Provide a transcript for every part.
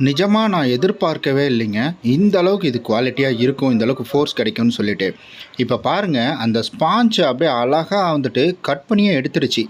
நிஜமாக நான் எதிர்பார்க்கவே இல்லைங்க. இந்த அளவுக்கு இது குவாலிட்டியாக இருக்கும். இந்த அளவுக்கு ஃபோர்ஸ் கிடைக்கும்னு சொல்லிட்டு. இப்போ பாருங்கள் அந்த ஸ்பாஞ்ச் அப்படியே அழகாக வந்துட்டு கட் பண்ணியே எடுத்துருச்சு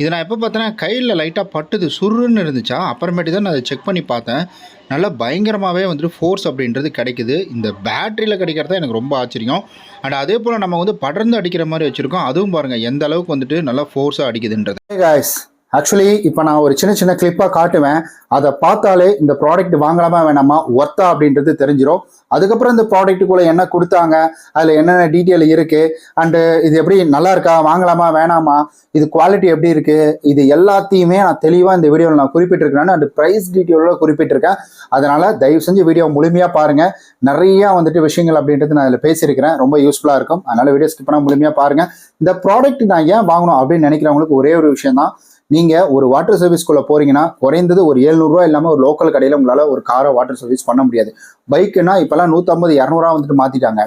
இதை நான் எப்போ பார்த்தேன்னா கையில் லைட்டாக பட்டுது சுருன்னு இருந்துச்சா? அப்புறமேட்டு தான் நான் அதை செக் பண்ணி பார்த்தேன். நல்லா பயங்கரமாகவே வந்துட்டு ஃபோர்ஸ் அப்படின்றது கிடைக்குது. இந்த பேட்டரியில் கிடைக்கிறது தான் எனக்கு ரொம்ப ஆச்சரியம். அண்ட் அதே போல் நம்ம வந்து படர்ந்து அடிக்கிற மாதிரி வச்சுருக்கோம். அதுவும் பாருங்கள் எந்த அளவுக்கு வந்துட்டு நல்லா ஃபோர்ஸாக அடிக்குதுன்றது. காய்ஸ் ஆக்சுவலி இப்போ நான் ஒரு சின்ன சின்ன கிளிப்பாக காட்டுவேன். அதை பார்த்தாலே இந்த ப்ராடக்ட் வாங்கலாமா வேணாமா ஒர்த்தா அப்படின்றது தெரிஞ்சிடும் அதுக்கப்புறம் இந்த ப்ராடக்ட்டுக்குள்ளே என்ன கொடுத்தாங்க அதில் என்னென்ன டீட்டெயில் இருக்குது அண்டு இது எப்படி நல்லா இருக்கா வாங்கலாமா வேணாமா இது குவாலிட்டி எப்படி இருக்குது இது எல்லாத்தையுமே நான் தெளிவாக இந்த வீடியோவில் நான் குறிப்பிட்டிருக்கிறேன்னு அண்டு ப்ரைஸ் டீட்டெயிலில் குறிப்பிட்டிருக்கேன். அதனால் தயவு செஞ்சு வீடியோ முழுமையாக பாருங்கள் நிறையா வந்துட்டு விஷயங்கள் அப்படின்றது நான் அதில் பேசியிருக்கிறேன். ரொம்ப யூஸ்ஃபுல்லாக இருக்கும். அதனால் வீடியோ ஸ்கிப் பண்ணால் முழுமையாக பாருங்கள் இந்த ப்ராடக்ட் நான் ஏன் வாங்கணும் அப்படின்னு நினைக்கிறவங்களுக்கு ஒரே ஒரு விஷயம் தான் நீங்கள் ஒரு வாட்டர் சர்வீஸ்க்குள்ளே போகிறீங்கன்னா குறைந்தது ஒரு ஏழ்நூறுவா இல்லாமல் ஒரு லோக்கல் கடையில் உங்களால் ஒரு காரை வாட்டர் சர்வீஸ் பண்ண முடியாது. பைக்குன்னா இப்போல்லாம் நூற்றம்பது இரநூறுவா வந்துட்டு மாற்றிட்டாங்க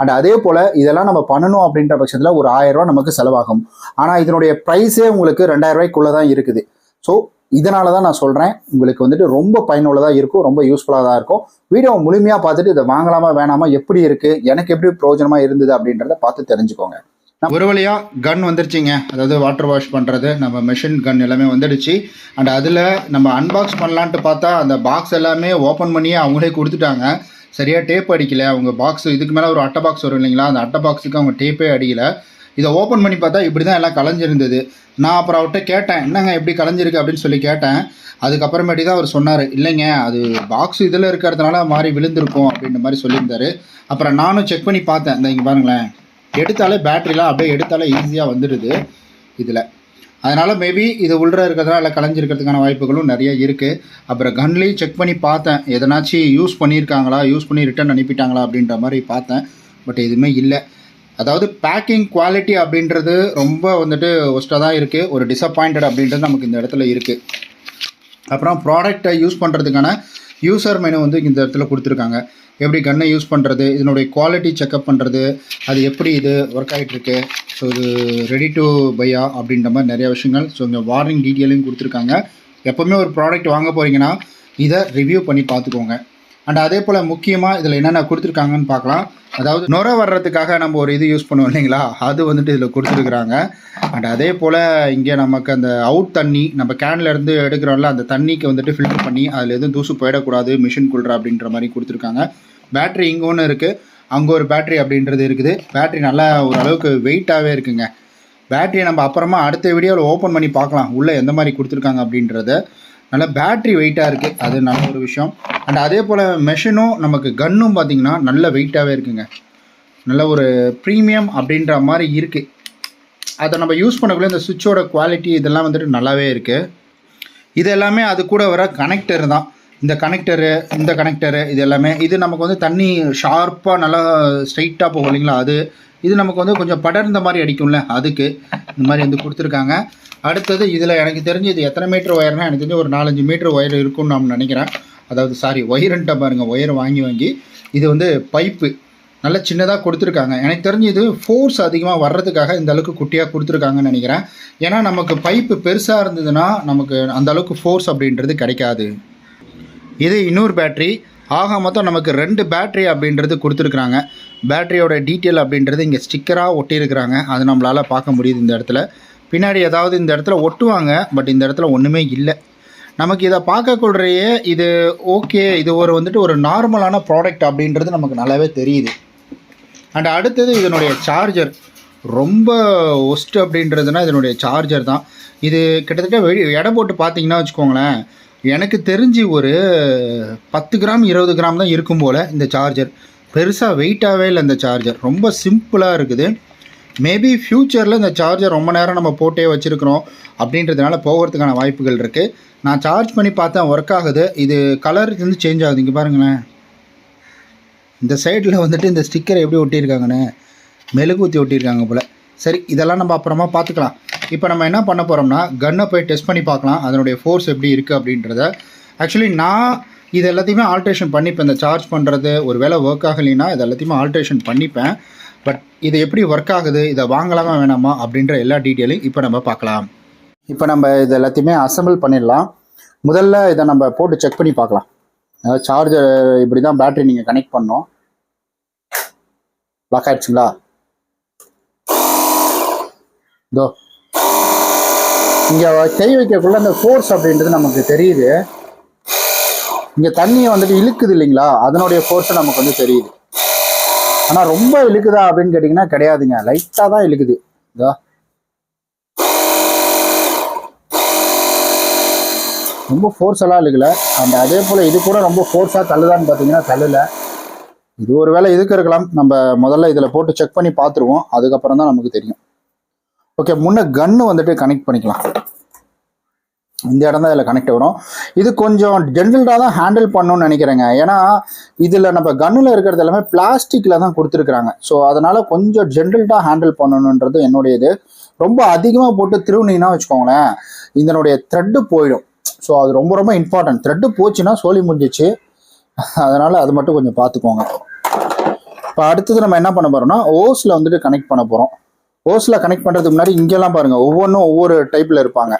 அண்ட் அதே போல் இதெல்லாம் நம்ம பண்ணணும் அப்படின்ற பட்சத்தில் ஒரு ஆயிரரூவா நமக்கு செலவாகும். ஆனால் இதனுடைய ப்ரைஸே உங்களுக்கு ரெண்டாயிரம் ரூபாய்க்குள்ளே தான் இருக்குது. ஸோ இதனால தான் நான் சொல்கிறேன் உங்களுக்கு வந்துட்டு ரொம்ப பயனுள்ளதாக இருக்கும் ரொம்ப யூஸ்ஃபுல்லாக தான் இருக்கும். வீடியோ முழுமையாக பார்த்துட்டு இதை வாங்கலாமா வேணாமா எப்படி இருக்குது எனக்கு எப்படி பிரயோஜனமாக இருந்தது அப்படின்றத பார்த்து தெரிஞ்சுக்கோங்க. ஒரு வழியாக கன் வந்துருச்சுங்க. அதாவது வாட்டர் வாஷ் பண்ணுறது நம்ம மெஷின் கன் எல்லாமே வந்துடுச்சு. அண்ட் அதில் நம்ம அன்பாக்ஸ் பண்ணலான்ட்டு பார்த்தா அந்த பாக்ஸ் எல்லாமே ஓப்பன் பண்ணியே அவங்களே கொடுத்துட்டாங்க. சரியாக டேப் அடிக்கல. அவங்க பாக்ஸ் இதுக்கு மேலே ஒரு அட்டை பாக்ஸ் வரும் இல்லைங்களா? அந்த அட்டை பாக்ஸுக்கு அவங்க டேப்பே அடிக்கல. இதை ஓப்பன் பண்ணி பார்த்தா இப்படி தான் எல்லாம் கலைஞ்சிருந்தது. நான் அப்புறம் அவர்கிட்ட கேட்டேன் என்னங்க எப்படி கலைஞ்சிருக்கு? அப்படின்னு சொல்லி கேட்டேன். அதுக்கப்புறமேட்டி தான் அவர் சொன்னார் இல்லைங்க அது பாக்ஸ் இதில் இருக்கிறதுனால மாறி விழுந்திருக்கும் அப்படின்ற மாதிரி சொல்லியிருந்தாரு. அப்புறம் நானும் செக் பண்ணி பார்த்தேன். இந்த இங்கே பாருங்களேன். எடுத்தாலே பேட்ரிலாம் அப்படியே எடுத்தாலே ஈஸியாக வந்துடுது இதில். அதனால் மேபி இது உள்ள இருக்கிறதுனால இல்லை கலைஞ்சிருக்கிறதுக்கான வாய்ப்புகளும் நிறைய இருக்குது அப்புறம் கன்லேயும் செக் பண்ணி பார்த்தேன். எதனாச்சும் யூஸ் பண்ணியிருக்காங்களா? யூஸ் பண்ணி ரிட்டர்ன் அனுப்பிட்டாங்களா? அப்படின்ற மாதிரி பார்த்தேன். பட் எதுவுமே இல்லை. அதாவது பேக்கிங் குவாலிட்டி அப்படின்றது ரொம்ப வந்துட்டு ஒஸ்ட்டாக தான் இருக்குது ஒரு டிசப்பாயிண்டட் அப்படின்றது நமக்கு இந்த இடத்துல இருக்குது அப்புறம் ப்ராடக்டை யூஸ் பண்ணுறதுக்கான யூசர் மெனு வந்து இந்த இடத்துல கொடுத்துருக்காங்க. எப்படி கன்னை யூஸ் பண்ணுறது இதனுடைய குவாலிட்டி செக்அப் பண்ணுறது அது எப்படி இது ஒர்க் ஆகிட்டுருக்கு ஸோ இது ரெடி டு பையா அப்படின்ற மாதிரி நிறைய விஷயங்கள். ஸோ இங்கே வார்னிங் டீட்டெயிலையும் கொடுத்துருக்காங்க. எப்போவுமே ஒரு ப்ராடக்ட் வாங்க போகிறீங்கன்னா இதை ரிவ்யூ பண்ணி பார்த்துக்கோங்க. அண்ட் அதே போல் முக்கியமாக இதில் என்னென்ன கொடுத்துருக்காங்கன்னு பார்க்கலாம். அதாவது நுர வர்றதுக்காக நம்ம ஒரு இது யூஸ் பண்ணுவோம் இல்லைங்களா? அது வந்துட்டு இதில் கொடுத்துருக்குறாங்க. அண்ட் அதே போல் இங்கே நமக்கு அந்த அவுட் தண்ணி நம்ம கேன்லேருந்து எடுக்கிறோம்ல அந்த தண்ணிக்கு வந்துட்டு ஃபில்டர் பண்ணி அதில் எதுவும் தூசு போயிடக்கூடாது மிஷின் குள்ற அப்படின்ற மாதிரி கொடுத்துருக்காங்க. பேட்ரி இங்கே ஒன்று இருக்குது அங்கே ஒரு பேட்ரி அப்படின்றது இருக்குது. பேட்ரி நல்லா ஓரளவுக்கு வெயிட்டாகவே இருக்குங்க. பேட்டரியை நம்ம அப்புறமா அடுத்த வீடியோவில் ஓப்பன் பண்ணி பார்க்கலாம். உள்ளே எந்த மாதிரி கொடுத்துருக்காங்க அப்படின்றத. நல்ல பேட்ரி வெயிட்டாக இருக்குது அது நல்ல ஒரு விஷயம். அண்ட் அதே போல் மெஷினும் நமக்கு கன்னும் பார்த்திங்கன்னா நல்ல வெயிட்டாகவே இருக்குங்க. நல்ல ஒரு ப்ரீமியம் அப்படின்ற மாதிரி இருக்குது அதை நம்ம யூஸ் பண்ணக்குள்ளே இந்த சுவிட்சோட குவாலிட்டி இதெல்லாம் வந்துட்டு நல்லாவே இருக்குது இது எல்லாமே அது கூட வர கனெக்டர் தான். இந்த கனெக்டரு இந்த கனெக்டரு இது எல்லாமே இது நமக்கு வந்து தண்ணி ஷார்ப்பாக நல்லா ஸ்ட்ரைட்டாக போகும் இல்லைங்களா? அது இது நமக்கு வந்து கொஞ்சம் படர்ந்த மாதிரி அடிக்கும்ல அதுக்கு. இந்த மாதிரி வந்து கொடுத்துருக்காங்க. அடுத்தது இதில் எனக்கு தெரிஞ்சு இது எத்தனை மீட்டர் ஒயர்னால் எனக்கு தெரிஞ்சு ஒரு நாலஞ்சு மீட்டர் ஒயர் இருக்கும்னு நான் நினைக்கிறேன். அதாவது சாரி ஒயருன்ட்ட பாருங்கள் ஒயர் வாங்கி வாங்கி. இது வந்து பைப்பு நல்ல சின்னதாக கொடுத்துருக்காங்க. எனக்கு தெரிஞ்சு இது ஃபோர்ஸ் அதிகமாக வர்றதுக்காக இந்த அளவுக்கு குட்டியாக கொடுத்துருக்காங்கன்னு நினைக்கிறேன். ஏன்னா நமக்கு பைப்பு பெருசாக இருந்ததுன்னா நமக்கு அந்த அளவுக்கு ஃபோர்ஸ் அப்படின்றது கிடைக்காது. இது இன்னொரு பேட்ரி ஆக மொத்தம் நமக்கு ரெண்டு பேட்ரி அப்படின்றது கொடுத்துருக்குறாங்க. பேட்டரியோட டீட்டெயில் அப்படின்றது இங்கே ஸ்டிக்கராக ஒட்டியிருக்கிறாங்க. அது நம்மளால் பார்க்க முடியுது இந்த இடத்துல. பின்னாடி ஏதாவது இந்த இடத்துல ஒட்டுவாங்க பட் இந்த இடத்துல ஒன்றுமே இல்லை. நமக்கு இதை பார்க்கக்குள்ளையே இது ஓகே இது ஒரு வந்துட்டு ஒரு நார்மலான ப்ராடக்ட் அப்படின்றது நமக்கு நல்லாவே தெரியுது. அண்ட் அடுத்தது இதனுடைய சார்ஜர் ரொம்ப ஒஸ்ட் அப்படின்றதுனா இதனுடைய சார்ஜர் தான். இது கிட்டத்தட்ட வெளி எடை போட்டு பார்த்தீங்கன்னா வச்சுக்கோங்களேன் எனக்கு தெரிஞ்சு ஒரு பத்து கிராம் இருபது கிராம் தான் இருக்கும் போல் இந்த சார்ஜர் பெருசாக வெயிட்டாகவே இல்லை இந்த சார்ஜர் ரொம்ப சிம்பிளாக இருக்குது. மேபி ஃப்யூச்சரில் இந்த சார்ஜர் ரொம்ப நேரம் நம்ம போட்டே வச்சுருக்கிறோம் அப்படின்றதுனால போகிறதுக்கான வாய்ப்புகள் இருக்குது நான் சார்ஜ் பண்ணி பார்த்தேன் ஒர்க் ஆகுது. இது கலர் வந்து சேஞ்ச் ஆகுது. இங்கே பாருங்களேன். இந்த சைடில் வந்துட்டு இந்த ஸ்டிக்கர் எப்படி ஒட்டியிருக்காங்கண்ணே மெழுகு ஊற்றி ஒட்டியிருக்காங்க போல். சரி இதெல்லாம் நம்ம அப்புறமா பார்த்துக்கலாம். இப்போ நம்ம என்ன பண்ண போகிறோம்னா கன்னை போய் டெஸ்ட் பண்ணி பார்க்கலாம் அதனுடைய ஃபோர்ஸ் எப்படி இருக்குது அப்படின்றத. ஆக்சுவலி நான் இது எல்லாத்தையுமே ஆல்ட்ரேஷன் பண்ணிப்பேன். இந்த சார்ஜ் பண்ணுறது ஒரு வேளை ஒர்க் ஆகலைன்னா இது எல்லாத்தையுமே ஆல்ட்ரேஷன் பண்ணிப்பேன். பட் இது எப்படி ஒர்க் ஆகுது இதை வாங்கலாமா வேணாமா அப்படின்ற எல்லா டீட்டெயிலையும் இப்போ நம்ம பார்க்கலாம். இப்போ நம்ம இது எல்லாத்தையுமே அசெம்பிள் பண்ணிடலாம். முதல்ல இதை நம்ம போட்டு செக் பண்ணி பார்க்கலாம். அதாவது சார்ஜர் இப்படி தான் பேட்டரி நீங்கள் கனெக்ட் பண்ணோம் லாக் ஆயிடுச்சுங்களா? இதோ இங்கே கை வைக்கக்குள்ள அந்த ஃபோர்ஸ் அப்படின்றது நமக்கு தெரியுது. இங்கே தண்ணியை வந்துட்டு இழுக்குது இல்லைங்களா? அதனுடைய ஃபோர்ஸை நமக்கு வந்து தெரியுது. ஆனால் ரொம்ப இழுக்குதா அப்படின்னு கேட்டிங்கன்னா கிடையாதுங்க. லைட்டாக தான் இழுக்குது. இதோ. ரொம்ப ஃபோர்ஸ் எல்லாம் இழுக்கல. அந்த அதே போல் இது கூட ரொம்ப ஃபோர்ஸாக தள்ளுதான்னு பார்த்தீங்கன்னா தள்ளல. இது ஒரு வேளை இதுக்கு இருக்கலாம். நம்ம முதல்ல இதில் போட்டு செக் பண்ணி பார்த்துருவோம். அதுக்கப்புறம் தான் நமக்கு தெரியும். ஓகே முன்ன கன்று வந்துட்டு கனெக்ட் பண்ணிக்கலாம். இந்த இடம் தான் இதில் கனெக்ட் வரும். இது கொஞ்சம் ஜென்ரலாக தான் ஹேண்டில் பண்ணணும்னு நினைக்கிறேங்க. ஏன்னா இதில் நம்ம கன்னில் இருக்கிறது எல்லாமே பிளாஸ்டிக்கில் தான் கொடுத்துருக்குறாங்க. ஸோ அதனால் கொஞ்சம் ஜென்ரல்டாக ஹேண்டில் பண்ணணுன்றது என்னுடைய இது ரொம்ப அதிகமாக போட்டு திருவுனீங்கன்னா வச்சுக்கோங்களேன் இதனுடைய த்ரெட்டு போயிடும். ஸோ அது ரொம்ப ரொம்ப இம்பார்ட்டன்ட் த்ரெட்டு போச்சுன்னா சோலி முடிஞ்சிச்சு. அதனால் அது மட்டும் கொஞ்சம் பார்த்துக்கோங்க. இப்போ அடுத்தது நம்ம என்ன பண்ண போகிறோம்னா ஓஸில் வந்துட்டு கனெக்ட் பண்ண போகிறோம் ஓஸில் கனெக்ட் பண்ணுறதுக்கு முன்னாடி இங்கெல்லாம் பாருங்கள் ஒவ்வொன்றும் ஒவ்வொரு டைப்பில் இருப்பாங்க.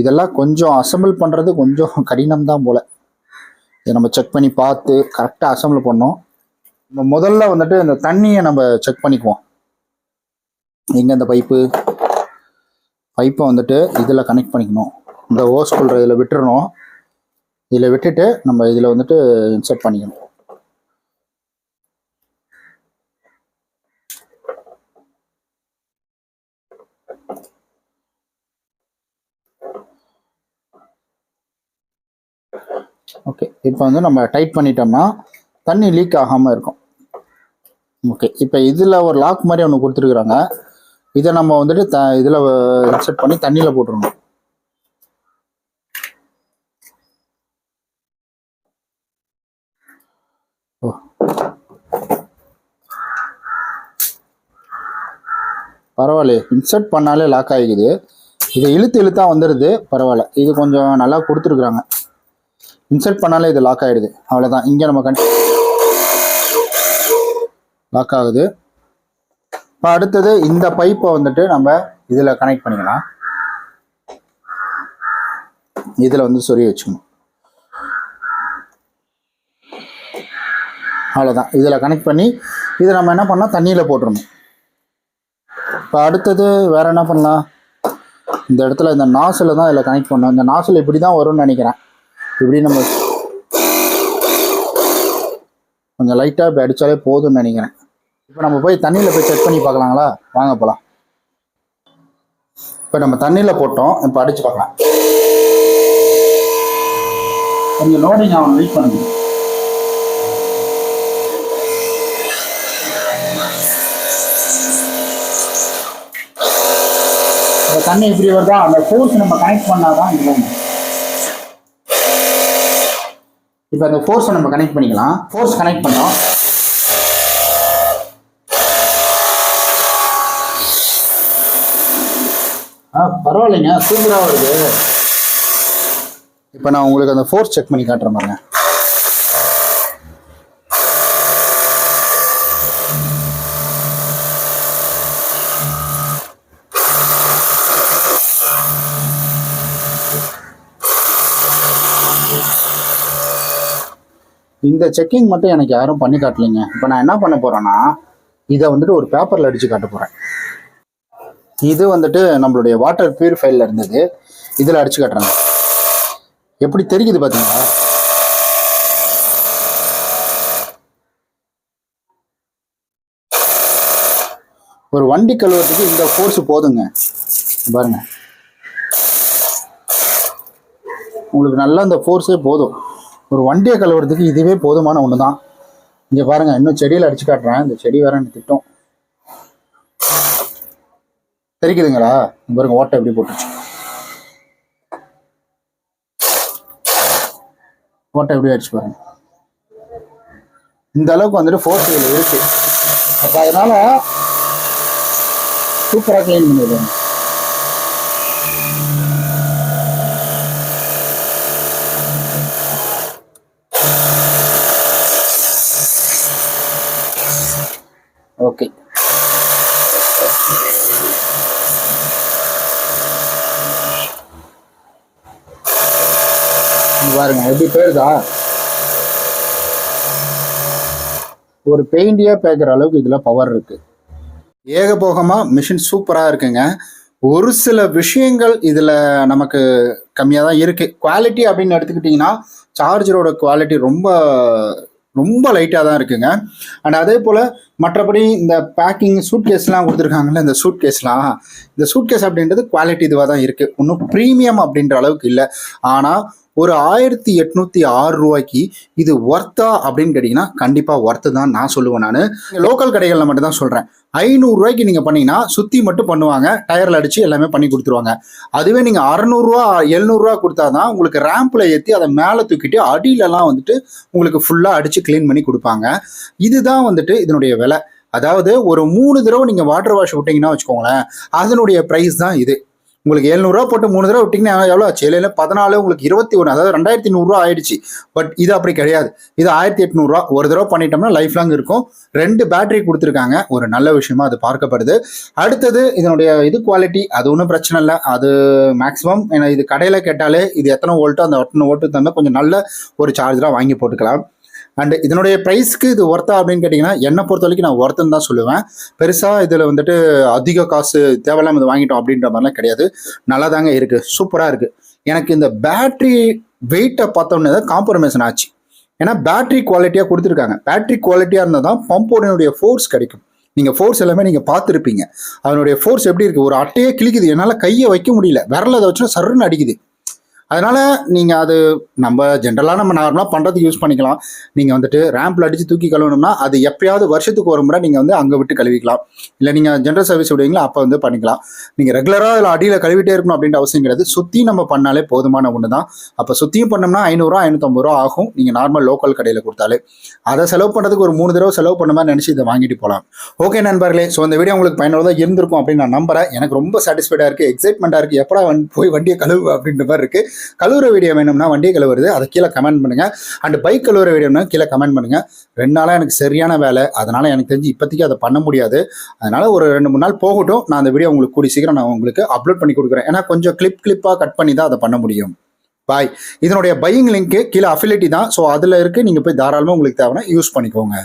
இதெல்லாம் கொஞ்சம் அசம்பிள் பண்ணுறது கொஞ்சம் கடினம் தான் போல். இதை நம்ம செக் பண்ணி பார்த்து கரெக்டாக அசம்பிள் பண்ணோம். நம்ம முதல்ல வந்துட்டு இந்த தண்ணியை நம்ம செக் பண்ணிக்குவோம். எங்கே இந்த பைப்பு பைப்பை வந்துட்டு இதில் கனெக்ட் பண்ணிக்கணும். இந்த ஓஸ் கொள்ற இதில் விட்டுறணும். இதில் விட்டுட்டு நம்ம இதில் வந்துட்டு இன்சர்ட் பண்ணிக்கணும். ஓகே இப்போ வந்து நம்ம டைட் பண்ணிட்டோம்னா தண்ணி லீக் ஆகாமல் இருக்கும். ஓகே இப்போ இதில் ஒரு லாக் மாதிரி ஒன்று கொடுத்துருக்குறாங்க. இதை நம்ம வந்துட்டு த இதில் இன்சர்ட் பண்ணி தண்ணியில் போட்டுருணும் ஓ. பரவாயில்லையே இன்சர்ட் பண்ணாலே லாக் ஆகிக்குது. இதை இழுத்து இழுத்தா வந்துடுது பரவாயில்ல இது கொஞ்சம் நல்லா கொடுத்துருக்குறாங்க. இன்சர்ட் பண்ணாலே இது லாக் ஆகிடுது அவ்வளோதான் இங்கே நம்ம கண் லாக் ஆகுது. இப்போ அடுத்தது இந்த பைப்பை வந்துட்டு நம்ம இதில் கனெக்ட் பண்ணிக்கலாம். இதில் வந்து சொறி வச்சுக்கணும். அவ்வளோதான் இதில் கனெக்ட் பண்ணி இதை நம்ம என்ன பண்ணலாம்? தண்ணியில் போட்டுருணும் இப்போ அடுத்தது வேறு என்ன பண்ணலாம்? இந்த இடத்துல இந்த நாசில் தான் இதில் கனெக்ட் பண்ணோம் இந்த நாசில் இப்படி தான் வரும்னு நினைக்கிறேன். இப்படி நம்ம கொஞ்சம் லைட்டாக இப்போ அடித்தாலே போதும்னு நினைக்கிறேன். இப்போ நம்ம போய் தண்ணியில் போய் செக் பண்ணி பார்க்கலாங்களா? வாங்க போகலாம் இப்போ நம்ம தண்ணியில் போட்டோம். இப்போ அடித்து பார்க்கலாம். கொஞ்சம் லோடிங் அவன் வெயிட் பண்ணுங்க. இந்த தண்ணி இப்படி வருதா? அந்த ஃபோர்ஸ் நம்ம கனெக்ட் பண்ணாதான் இது வரும். இப்போ அந்த ஃபோர்ஸை நம்ம கனெக்ட் பண்ணிக்கலாம். ஃபோர்ஸ் கனெக்ட் பண்ணோம். ஆ பரவாயில்லைங்க சூப்பராக வருது. இப்போ நான் உங்களுக்கு அந்த ஃபோர்ஸ் செக் பண்ணி காட்டுறேன் பாருங்க. இந்த செக்கிங் மட்டும் எனக்கு யாரும் பண்ணி காட்டலைங்க. இப்போ நான் என்ன பண்ண போறேன்னா இதை வந்துட்டு ஒரு பேப்பரில் அடிச்சு காட்ட போறேன். இது வந்துட்டு நம்மளுடைய வாட்டர் பியூரிஃபைல இருந்தது. இதில் அடிச்சு காட்டுறேன் எப்படி தெரியுது பார்த்தீங்களா ஒரு வண்டி கழுவுறதுக்கு இந்த ஃபோர்ஸ் போதுங்க. பாருங்க. உங்களுக்கு நல்லா அந்த ஃபோர்ஸே போதும். ஒரு வண்டியை கழுவுறதுக்கு இதுவே போதுமான ஒன்று தான் இங்கே பாருங்க இன்னும் செடியில் அடிச்சு காட்டுறேன். இந்த செடி வேற எனக்கு திட்டம். தெரிக்குதுங்களா? பாருங்க ஓட்டை எப்படி போட்டுச்சு. ஓட்டை எப்படி அடிச்சு பாருங்க. இந்த அளவுக்கு வந்துட்டு ஃபோர்ஸ் இருக்கு. அப்போ அதனால சூப்பராக கிளீன் பண்ணிடுவாங்க. ஓகே. பாருங்க எப்படி போயிருதா? ஒரு பெயிண்டியா பேக்கிற அளவுக்கு இதில் பவர் இருக்குது ஏகபோகமாக மிஷின் சூப்பராக இருக்குங்க. ஒரு சில விஷயங்கள் இதில் நமக்கு கம்மியாக தான் இருக்குது குவாலிட்டி அப்படின்னு எடுத்துக்கிட்டிங்கன்னா சார்ஜரோட குவாலிட்டி ரொம்ப ரொம்ப லைட்டாக தான் இருக்குங்க. அண்ட் அதே போல் மற்றபடி இந்த பேக்கிங் சூட் கேஸ்லாம் கொடுத்துருக்காங்கல்ல இந்த சூட் கேஸ்லாம் இந்த சூட் கேஸ் அப்படின்றது குவாலிட்டி இதுவாக தான் இருக்குது ஒன்றும் ப்ரீமியம் அப்படின்ற அளவுக்கு இல்லை. ஆனால் ஒரு ஆயிரத்தி எட்நூத்தி ஆறு ரூபாய்க்கு இது ஒர்த்தா அப்படின்னு கேட்டிங்கன்னா கண்டிப்பாக ஒர்த்து தான் நான் சொல்லுவேன் நான். லோக்கல் கடைகளில் மட்டும் தான் சொல்கிறேன் ஐநூறுரூவாய்க்கு நீங்கள் பண்ணீங்கன்னா சுற்றி மட்டும் பண்ணுவாங்க. டயரில் அடித்து எல்லாமே பண்ணி கொடுத்துருவாங்க. அதுவே நீங்கள் அறநூறுவா எழுநூறுவா கொடுத்தா தான் உங்களுக்கு ரேம்பில் ஏற்றி அதை மேலே தூக்கிட்டு அடியிலலாம் வந்துட்டு உங்களுக்கு ஃபுல்லாக அடித்து க்ளீன் பண்ணி கொடுப்பாங்க. இதுதான் வந்துட்டு இதனுடைய விலை. அதாவது ஒரு மூணு தடவை நீங்கள் வாட்டர் வாஷ் விட்டீங்கன்னா வச்சுக்கோங்களேன் அதனுடைய ப்ரைஸ் தான் இது. உங்களுக்கு எழுநூறுவா போட்டு மூணு தடவை விட்டிங்கன்னா எவ்வளோ ஆச்சு? இல்லை பதினாலு உங்களுக்கு இருபத்தி ஒன்று அதாவது ரெண்டாயிரத்தி நூறுரூவா ஆயிடுச்சு. பட் இது அப்படி கிடையாது. இது ஆயிரத்தி எட்நூறுரூவா. ஒரு தடவை பண்ணிட்டோம்னா லைஃப் லாங் இருக்கும். ரெண்டு பேட்டரி கொடுத்துருக்காங்க. ஒரு நல்ல விஷயமா அது பார்க்கப்படுது. அடுத்தது இதனுடைய இது குவாலிட்டி அது ஒன்றும் பிரச்சனை இல்லை. அது மேக்ஸிமம் ஏன்னா இது கடையில் கேட்டாலே இது எத்தனை வோல்ட்டோ அந்த எத்தனை ஓட்டு தந்தால் கொஞ்சம் நல்ல ஒரு சார்ஜராக வாங்கி போட்டுக்கலாம். அண்ட் இதனுடைய ப்ரைஸ்க்கு இது ஒர்த்தா அப்படின்னு கேட்டிங்கன்னா என்னை பொறுத்த வரைக்கும் நான் ஒர்த்துன்னு தான் சொல்லுவேன். பெருசாக இதில் வந்துட்டு அதிக காசு தேவையில்லாமல் இது வாங்கிட்டோம் அப்படின்ற மாதிரிலாம் கிடையாது. நல்லா தாங்க இருக்குது சூப்பராக இருக்குது எனக்கு இந்த பேட்ரி வெயிட்டை பார்த்தோன்னே தான் காம்ப்ரமைசன் ஆச்சு. ஏன்னா பேட்டரி குவாலிட்டியாக கொடுத்துருக்காங்க. பேட்ரி குவாலிட்டியாக இருந்தால் தான் பம்போடைய ஃபோர்ஸ் கிடைக்கும். நீங்கள் ஃபோர்ஸ் எல்லாமே நீங்கள் பார்த்துருப்பீங்க. அதனுடைய ஃபோர்ஸ் எப்படி இருக்குது ஒரு அட்டையே கிழிக்குது. என்னால் கையை வைக்க முடியல. விரல அதை வச்சுன்னா சருன்னு அடிக்குது. அதனால் நீங்கள் அது நம்ம ஜென்ரலாக நம்ம நார்மலாக பண்ணுறதுக்கு யூஸ் பண்ணிக்கலாம். நீங்கள் வந்துட்டு ரேம்பில் அடித்து தூக்கி கழுவணும்னா அது எப்பயாவது வருஷத்துக்கு ஒரு முறை நீங்கள் வந்து அங்கே விட்டு கழுவிக்கலாம். இல்லை நீங்கள் ஜென்ரல் சர்வீஸ் விடுவீங்களா அப்போ வந்து பண்ணிக்கலாம். நீங்கள் ரெகுலராக அதில் அடியில் கழுவிட்டே இருக்கணும் அப்படின்ற அவசியம் கிடையாது. சுற்றி நம்ம பண்ணாலே போதுமான ஒன்று தான் அப்போ சுற்றியும் பண்ணோம்னா ஐநூறுரூவா ஐநூற்றம்பது ரூபா ஆகும். நீங்கள் நார்மல் லோக்கல் கடையில் கொடுத்தாலே. அதை செலவு பண்ணுறதுக்கு ஒரு மூணு தடவை செலவு பண்ண மாதிரி நினச்சி இதை வாங்கிட்டு போகலாம். ஓகே நண்பர்களே ஸோ இந்த வீடியோ உங்களுக்கு பயனுள்ளதாக இருந்திருக்கும் அப்படின்னு நான் நம்புறேன். எனக்கு ரொம்ப சாட்டிஸ்ஃபைடாக இருக்குது எக்ஸைட்மெண்ட்டாக இருக்குது எப்படா வந் போய் வண்டியை கழுவு அப்படின்ற மாதிரி இருக்குது கழுவுற வீடியோ வேணும்னா வண்டியை கழுவுறது அதை கீழே கமெண்ட் பண்ணுங்க. அண்ட் பைக் கழுவுற வீடியோனா கீழே கமெண்ட் பண்ணுங்க. ரெண்டு நாளாக எனக்கு சரியான வேலை. அதனால் எனக்கு தெரிஞ்சு இப்போதைக்கு அதை பண்ண முடியாது. அதனால் ஒரு ரெண்டு மூணு நாள் போகட்டும். நான் அந்த வீடியோ உங்களுக்கு கூடி சீக்கிரம் நான் உங்களுக்கு அப்லோட் பண்ணி கொடுக்குறேன். ஏன்னா கொஞ்சம் கிளிப் கிளிப்பாக கட் பண்ணி தான் அதை பண்ண முடியும். பாய் இதனுடைய பையிங் லிங்க்கு கீழே அஃபிலிட்டி தான். ஸோ அதில் இருக்குது நீங்கள் போய் தாராளமாக உங்களுக்கு தேவைன்னா யூஸ் பண்ணிக்கோங்க.